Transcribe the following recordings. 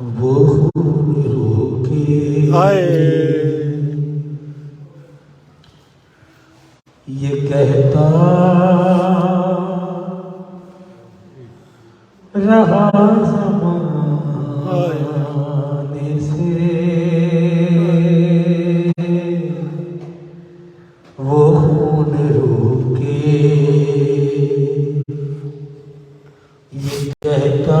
وہ خون روکے ہائے یہ کہتا رہا زمانے سے۔ وہ خون روکے۔ یہ کہتا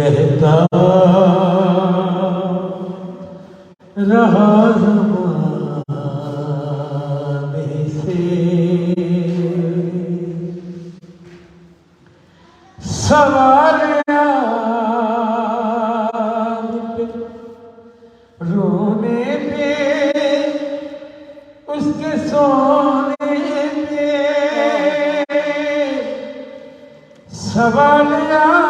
کہتا رہا زمانے سے۔ سوال رونے پہ اس کے سونے پہ۔ سوال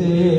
করছে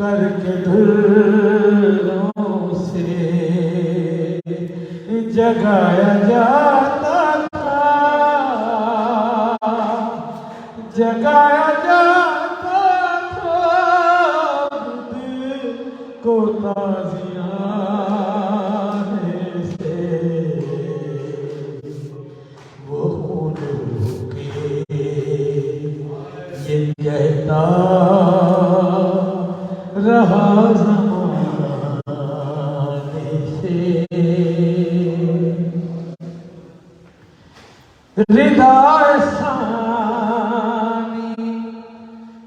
کر کے دلوں سے جگایا جاتا تھا۔ جگایا جاتا تھا۔ دل کو تازیاں ردا ثانی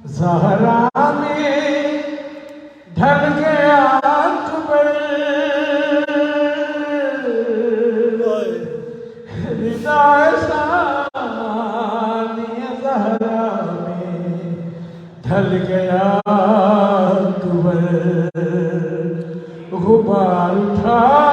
زہرا میں ڈھل گیا اکبر ردا ثانی زہرا میں ڈھل گیا اکبر غبار تھا